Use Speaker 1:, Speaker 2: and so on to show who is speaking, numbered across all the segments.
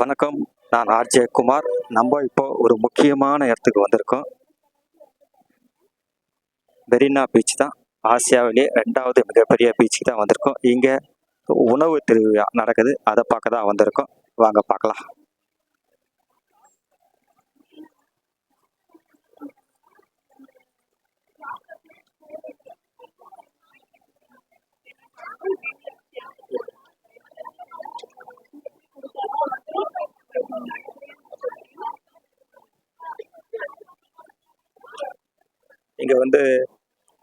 Speaker 1: வணக்கம். நான் ஆர்ஜே குமார். நம்ம இப்போ ஒரு முக்கியமான இடத்துக்கு வந்திருக்கோம். மெரினா பீச் தான். ஆசியாவிலே ரெண்டாவது மிகப்பெரிய பீச்சுக்கு தான் வந்திருக்கோம். இங்கே உணவு திருவிழா நடக்குது. அதை பார்க்க தான் வந்திருக்கோம். வாங்க பார்க்கலாம். இங்கே வந்து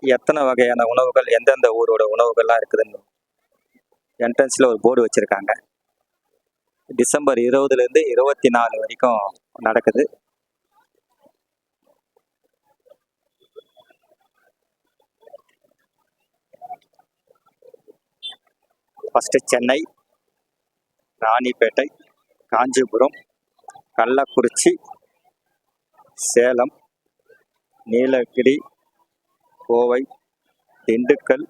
Speaker 1: எத்தனை வகையான உணவுகள் எந்தெந்த ஊரோட உணவுகள்லாம் இருக்குதுன்னு என்ட்ரன்ஸில் ஒரு போர்டு வச்சுருக்காங்க. டிசம்பர் இருபதுலேருந்து இருபத்தி நாலு வரைக்கும் நடக்குது. ஃபஸ்ட்டு சென்னை ராணிப்பேட்டை காஞ்சிபுரம் கள்ளக்குறிச்சி சேலம் நீலகிரி கோவை திண்டுக்கல்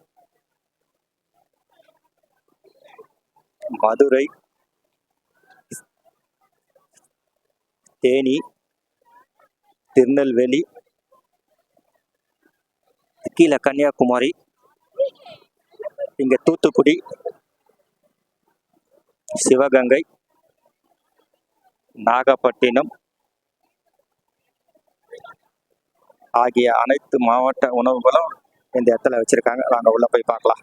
Speaker 1: மதுரை தேனி திருநெல்வேலி கீழே கன்னியாகுமரி இங்கே தூத்துக்குடி சிவகங்கை நாகப்பட்டினம் ஆகிய அனைத்து மாவட்ட உணவுகளும் இந்த இடத்துல வச்சிருக்காங்க. நாங்கள் உள்ள போய் பார்க்கலாம்.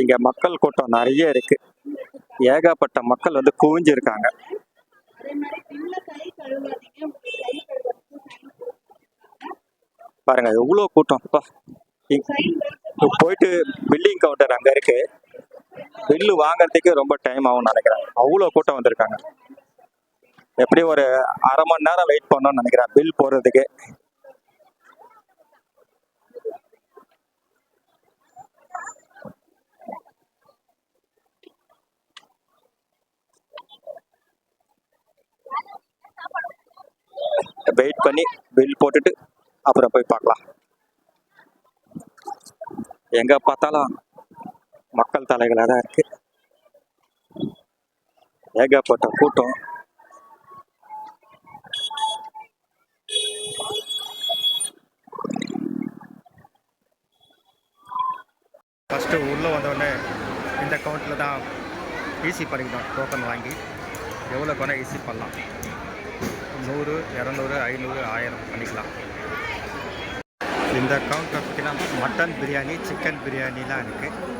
Speaker 1: இங்க மக்கள் கூட்டம் நிறைய இருக்கு. ஏகப்பட்ட மக்கள் வந்து குவிஞ்சு இருக்காங்க பாருங்க எவ்வளோ கூட்டம். போயிட்டு பில்லிங் கவுண்டர் அங்க இருக்கு. பில்லு வாங்குறதுக்கு ரொம்ப டைம் ஆகும்னு நினைக்கிறேன். அவ்வளோ கூட்டம் வந்திருக்காங்க. எப்படி ஒரு அரை மணி நேரம் வெயிட் பண்ணணும்னு நினைக்கிறேன். பில் போடுறதுக்கு. வெயிட் பண்ணி பில் போட்டுட்டு அப்புறம் போய் பார்க்கலாம். எங்க பார்த்தாலும் மக்கள் தலைகளாக தான் இருக்கு. ஏகப்பட்ட கூட்டம். ஃபஸ்ட்டு உள்ளே வந்தோடனே இந்த கவுண்டில் தான் ஈஸி பண்ணிக்கணும் டோக்கன் வாங்கி. எவ்வளோ கொண்டா ஈஸி பண்ணலாம். நூறு இரநூறு ஐநூறு ஆயிரம் பண்ணிக்கலாம். இந்த கவுண்டர் பார்த்தீங்கன்னா மட்டன் பிரியாணி சிக்கன் பிரியாணிலாம் இருக்குது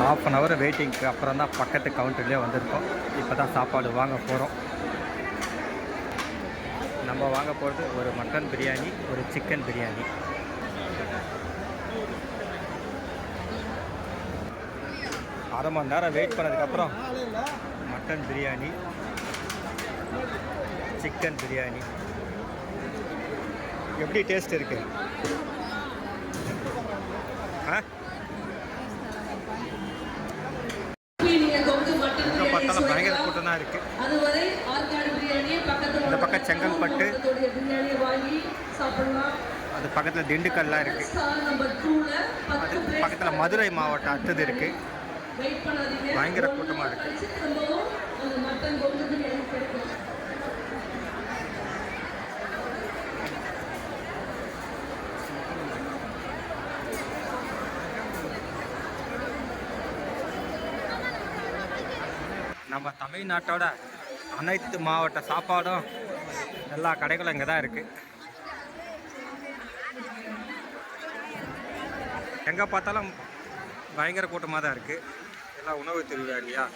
Speaker 1: ஹாஃப் அன் ஹவர் வெயிட்டிங்க்கு அப்புறம் தான் பக்கத்து கவுண்டர்லேயே வந்திருக்கோம். இப்போ தான் சாப்பாடு வாங்க போகிறோம் நம்ம வாங்க போகிறது ஒரு மட்டன் பிரியாணி ஒரு சிக்கன் பிரியாணி அரை மணி நேரம் வெயிட் பண்ணதுக்கப்புறம் மட்டன் பிரியாணி சிக்கன் பிரியாணி எப்படி டேஸ்ட் இருக்குது ஆ
Speaker 2: நீங்க தொங்கு மட்டன்
Speaker 1: எங்கே
Speaker 2: பிரியாணி
Speaker 1: பார்த்தாலும் பயங்கர
Speaker 2: சுவைக்கலாம்.
Speaker 1: கூட்டம் தான் இருக்குது இந்த பக்கம் செங்கல்பட்டு. அது பக்கத்தில் திண்டுக்கல்லாம் இருக்குது
Speaker 2: டூல
Speaker 1: அது பக்கத்தில் மதுரை மாவட்டம் அடுத்தது இருக்குது
Speaker 2: பண்ணாதீங்க.
Speaker 1: பயங்கர கூட்டமா இருக்கு.
Speaker 2: கழிச்சு திரும்பவும் அந்த மட்டன் தொங்கு பிரியாணி கிடைக்கும்
Speaker 1: நம்ம தமிழ்நாட்டோட அனைத்து மாவட்ட சாப்பாடும் எல்லா கடைகளும் இங்கே தான் இருக்குது எங்கே பார்த்தாலும் பயங்கர கூட்டமாக தான் இருக்குது எல்லாம் உணவு திருவிழா இல்லையா?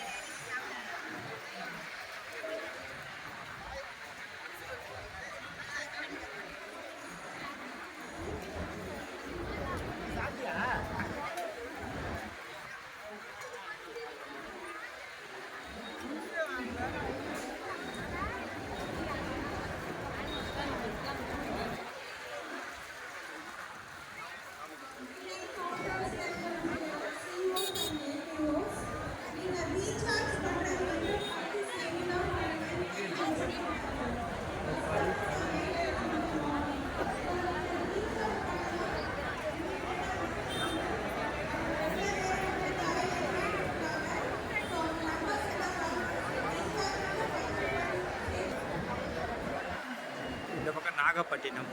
Speaker 1: நாகப்பட்டினம்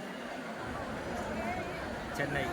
Speaker 1: சென்னை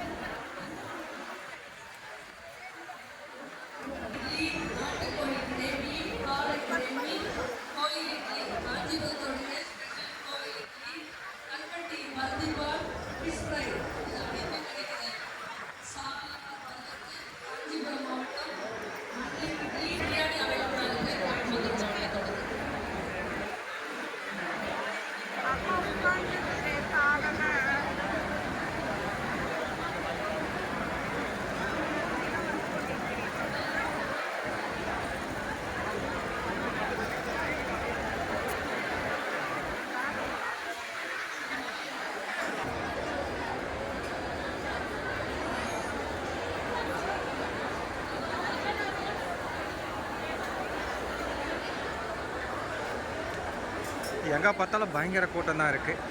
Speaker 1: எங்கே பார்த்தாலும் பயங்கர கூட்டம் தான் இருக்குது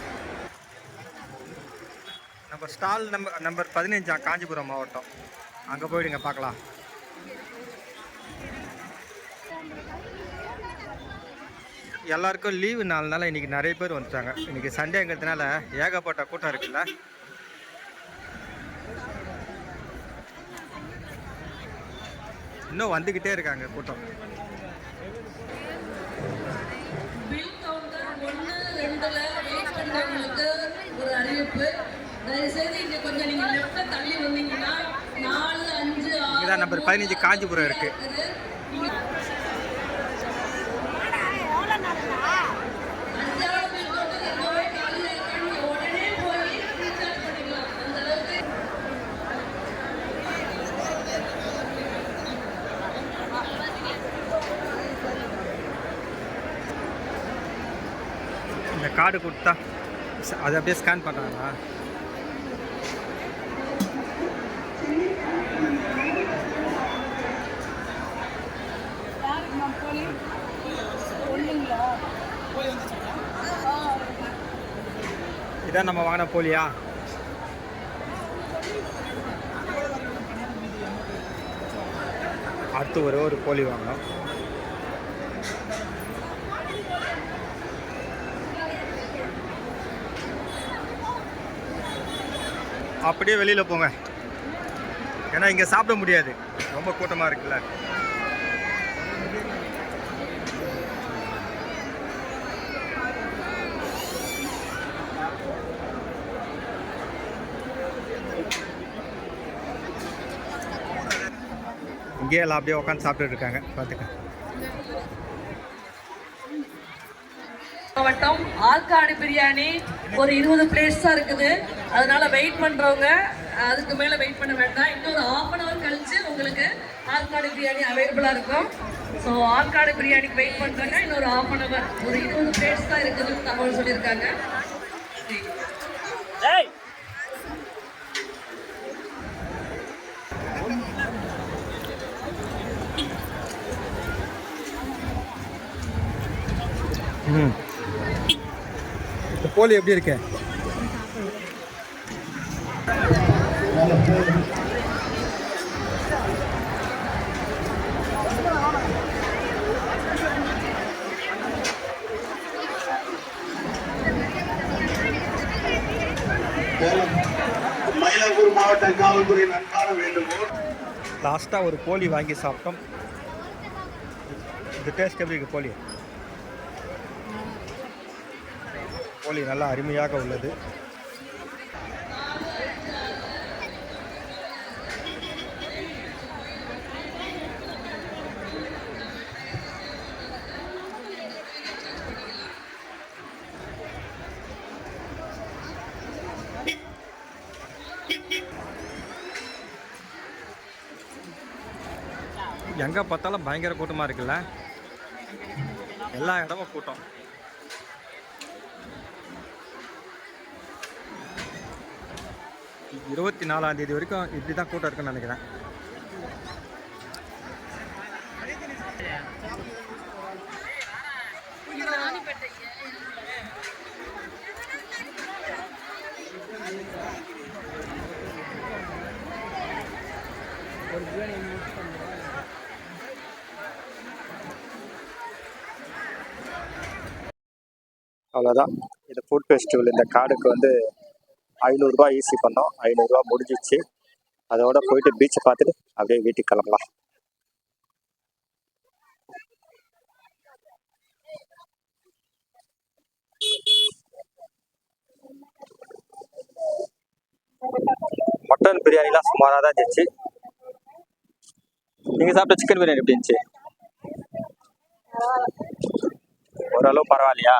Speaker 1: நம்ம ஸ்டால் நம்பர் நம்பர் பதினஞ்சா காஞ்சிபுரம் மாவட்டம். அங்கே போயிடுங்க பார்க்கலாம். எல்லாருக்கும் லீவு நாள்னால இன்றைக்கி நிறைய பேர் வந்துட்டாங்க. இன்றைக்கி சண்டேங்கிறதுனால ஏகப்பட்ட கூட்டம் இருக்குல்ல. இன்னும் வந்துக்கிட்டே இருக்காங்க கூட்டம்
Speaker 3: பில் கவுண்டர் ஒன்று ரெண்டுல வெயிட் பண்றவங்களுக்கு ஒரு அறிவிப்பு தயவுசெய்து இங்க கொஞ்சம் நீங்க லெஃப்ட்ல தள்ளி வந்தீங்கன்னா நாலு அஞ்சு ஆறு
Speaker 1: இதான் நம்பர் பதினஞ்சு காஞ்சிபுரம்
Speaker 3: இருக்கு.
Speaker 1: கார்டு கொடுத்தா அதை அப்படியே ஸ்கேன் பண்ணுறாங்களா இதான் நம்ம வாங்கின போலியா? அடுத்து ஒரே ஒரு போலி வாங்கணும். அப்படியே வெளியில் போங்க. ஏன்னா இங்கே சாப்பிட முடியாது. ரொம்ப கூட்டமாக இருக்குல்ல. இங்கேயே எல்லாம் அப்படியே உட்காந்து சாப்பிட்டுட்டு இருக்காங்க. பார்த்துக்க.
Speaker 3: மாவட்டம் ஆற்காடு பிரியாணி ஒரு இருபது பிளேட்ஸாக இருக்குது. அதனால வெயிட் பண்றவங்க அதுக்கு மேல வெயிட் பண்ண வேண்டாம். இன்னொரு ஹாஃப் அன் அவர் கழிச்சு உங்களுக்கு ஆற்காடு பிரியாணி அவைலபிளா இருக்கும். ஸோ ஆற்காடு பிரியாணிக்கு வெயிட் பண்றாங்க இன்னொரு ஹாஃப் அன் அவர் ஒரு இருபது பிளேட்ஸ் தான் இருக்குதுன்னு தகவல் சொல்லியிருக்காங்க.
Speaker 1: போலி எப்படி இருக்கு?
Speaker 4: மாவட்ட காவல்துறை நண்பான வேண்டுகோள்.
Speaker 1: லாஸ்ட்டாக ஒரு கோழி வாங்கி சாப்பிட்டோம். இந்த டேஸ்ட் எப்படி இருக்கு கோழி? கோழி நல்லா அருமையாக உள்ளது. எங்கே பார்த்தாலும் பயங்கர கூட்டமாக இருக்குல்ல? எல்லா இடமும் கூட்டம். இருபத்தி நாலாம் தேதி வரைக்கும் இப்படி தான் கூட்டம் இருக்குன்னு நினைக்கிறேன். ஒரு அவ்வளோதான் இந்த ஃபுட் ஃபெஸ்டிவல் இந்த கார்டுக்கு வந்து ஐநூறுரூவா ஈஸி பண்ணோம். ஐநூறுரூவா முடிஞ்சிச்சு. அதோட போயிட்டு பீச்சை பார்த்துட்டு அப்படியே வீட்டுக்கு கிளம்பலாம். மட்டன் பிரியாணிலாம் சுமாராக தான் இருந்துச்சு. நீங்கள் சாப்பிட்ட சிக்கன் பிரியாணி எப்படி இருந்துச்சு? ஓரளவு பரவாயில்லையா?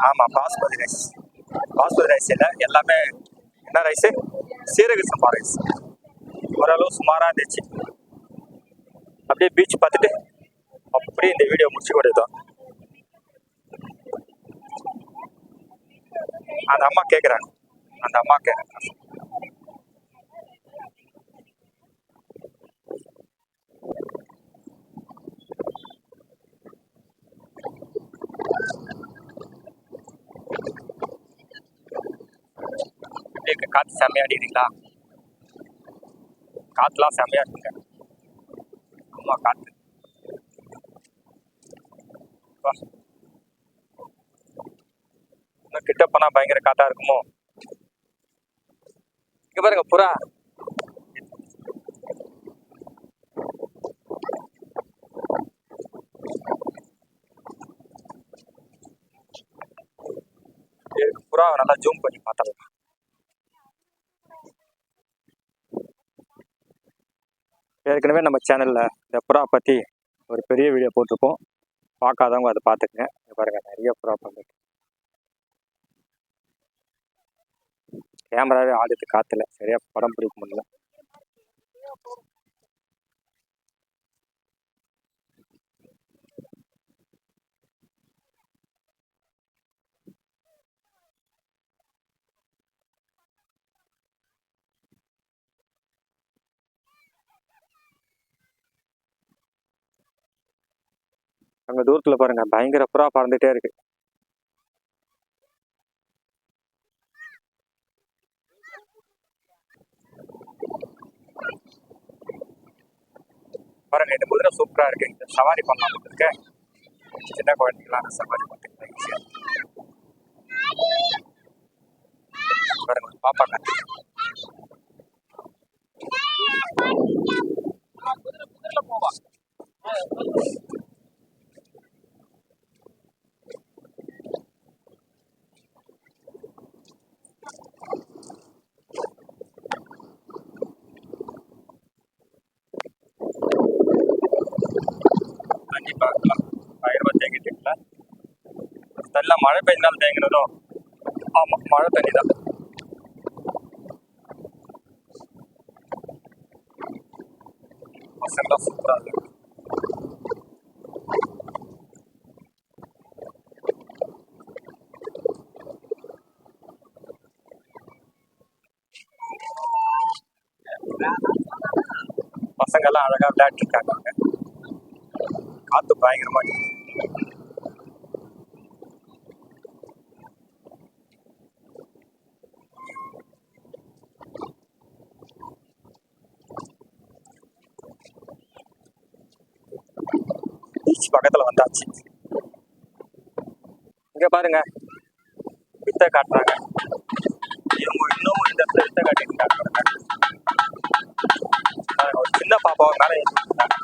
Speaker 1: ஆமாம் பாஸ்மதி ரைஸ் பாஸ்மதி ரைஸ் இல்லை எல்லாமே என்ன ரைஸு சீரக சம்பா ரைஸ் ஓரளவு சுமாராக இருந்துச்சு. அப்படியே பீச் பார்த்துட்டு அப்படியே இந்த வீடியோ முடிச்சு கொடுத்தோம் அந்த அம்மா கேட்குறாங்க அந்த அம்மா காற்று செம்மையா அடிக்கிறீங்களா? காற்றுலாம் செம்மையா இருக்குங்க. ஆமா காற்று இன்னும் கிட்ட போனா பயங்கர காத்தா இருக்குமோ? இங்க பாருங்க புறா. புறா புறாவை நல்லா ஜூம் பண்ணி பார்த்தலாம் ஏற்கனவே நம்ம சேனலில் இந்த புறா பற்றி ஒரு பெரிய வீடியோ போட்டிருப்போம். பார்க்காதவங்க அதை பார்த்துக்குங்க. பாருங்கள் நிறைய புறா பண்ணிட்டு கேமராவே ஆடுது காற்றுல சரியாக படம் பிடிக்க முடியல. அங்கே தூரத்தில் பாருங்க பயங்கர புறா பறந்துட்டே இருக்கு. பாருங்க இந்த குதிரை சூப்பரா இருக்கு. இந்த சவாரி பண்ணலாம் இருக்கு சின்ன குழந்தைங்களாம் சவாரி பண்ணிக்கலாம் பாருங்க பாப்பா தண்ணி பார்க்கலாம் ஆயிரம் ரூபாய் தேங்கிட்டுங்களா தண்ணிலாம் மழை பெய்ஞ்சாலும் தேங்கினதோ ஆமாம் மழை தண்ணி தான் பசங்களாம் சூப்பராக இருக்கு. பசங்கெல்லாம் அழகா விளையாட்டு இருக்காங்க. காற்று பயங்கரமாக பீச் வந்தாச்சு. இங்கே பாருங்க. வித்தை காட்டுறாங்க. இவங்க இன்னமும் இந்த இடத்துல வித்தை காட்டிட்டு இருக்காங்க ஒரு சின்ன பாப்பாவை மேலே ஏற்றி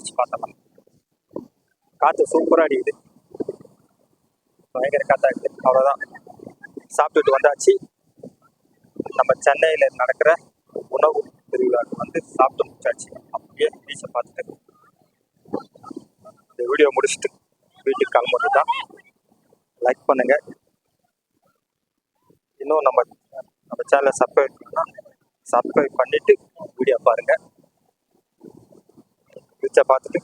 Speaker 1: பீச் பார்த்தலாம் காற்று சூப்பராக அடிக்குது. பயங்கர காற்றா இருக்குது அவ்வளோதான் சாப்பிட்டுட்டு வந்தாச்சு. நம்ம சென்னையில் நடக்கிற உணவு திருவிழாவுக்கு வந்து சாப்பிட்டு முடிச்சாச்சு. அப்படியே பீச்சை பார்த்துட்டு இந்த வீடியோ முடிச்சுட்டு வீட்டுக்கு கிளம்புறது தான் லைக் பண்ணுங்க. இன்னும் நம்ம நம்ம சேனலை சப்ஸ்கிரைப் பண்ணால் சப்ஸ்கிரைப் பண்ணிவிட்டு வீடியோ பாருங்கள் பீச்சை பார்த்துட்டு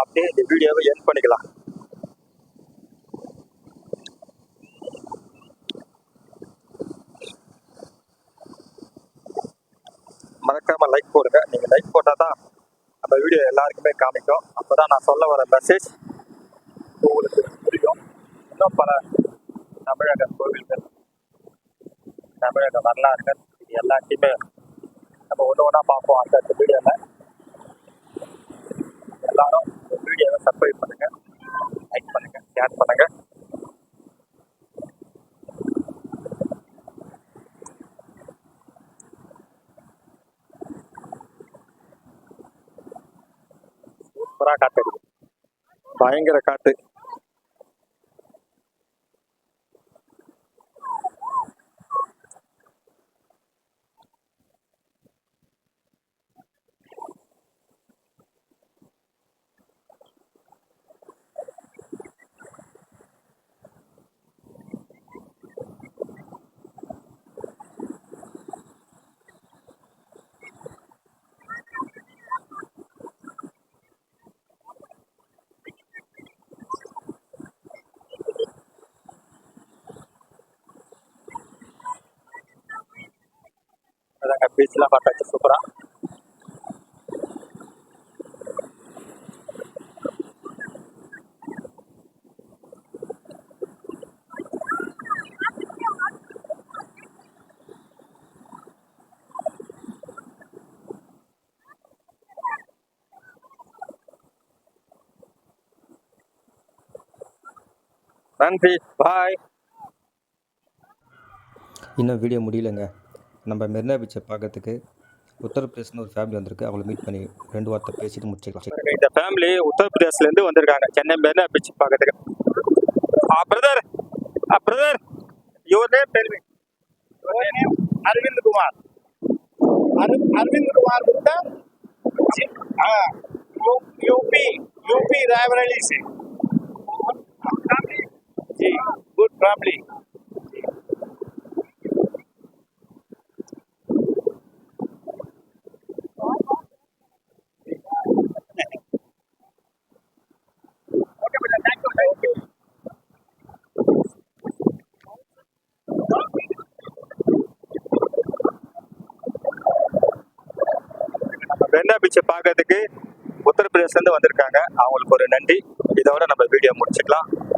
Speaker 1: அப்படியே இந்த வீடியோவை என் பண்ணிக்கலாம். மறக்காம லைக் போடுங்க. நீங்க லைக் போட்டா தான் அந்த வீடியோ எல்லாருக்குமே காமிக்கும். அப்பதான் நான் சொல்ல வர மெசேஜ் உங்களுக்கு புரியும். இன்னும் பல தமிழக கோவில்கள் தமிழக வரலாறுகள் இது எல்லாத்தையுமே நம்ம ஒன்று ஒன்றா பார்ப்போம் அந்த வீடியோவில் எல்லாரும் வீடியோவை சப்ஸ்கிரைப் பண்ணுங்கள் லைக் பண்ணுங்க ஷேர் பண்ணுங்க சூப்பராக காத்து பயங்கர காத்து. அதாங்க பீச்லாம் பார்த்தாச்சு சூப்பராக நன்றி பாய் இன்னும் வீடியோ முடியலங்க. நம்ம மெரினா பீச்சை பார்க்கறதுக்கு உத்தரப்பிரதேசன்னு ஒரு ஃபேமிலி வந்திருக்கு அவங்கள மீட் பண்ணி ரெண்டு வார்த்தை பேசிட்டு முடிச்சுக்கலாம் இந்த ஃபேமிலி உத்தரப்பிரதேசலேருந்து வந்திருக்காங்க சென்னை மெரினா பீச் பார்க்கறதுக்கு ah brother ah brother your name tell me Aravind Kumar
Speaker 4: Arvind Kumar Gupta हाँ यूपी यूपी रायबरेली से जी गुड फैमिली
Speaker 1: பீச்சை பார்க்கறதுக்கு உத்தரப்பிரதேசலேருந்து வந்திருக்காங்க. அவங்களுக்கு ஒரு நன்றி. இதோட நம்ம வீடியோ முடிச்சுக்கலாம்.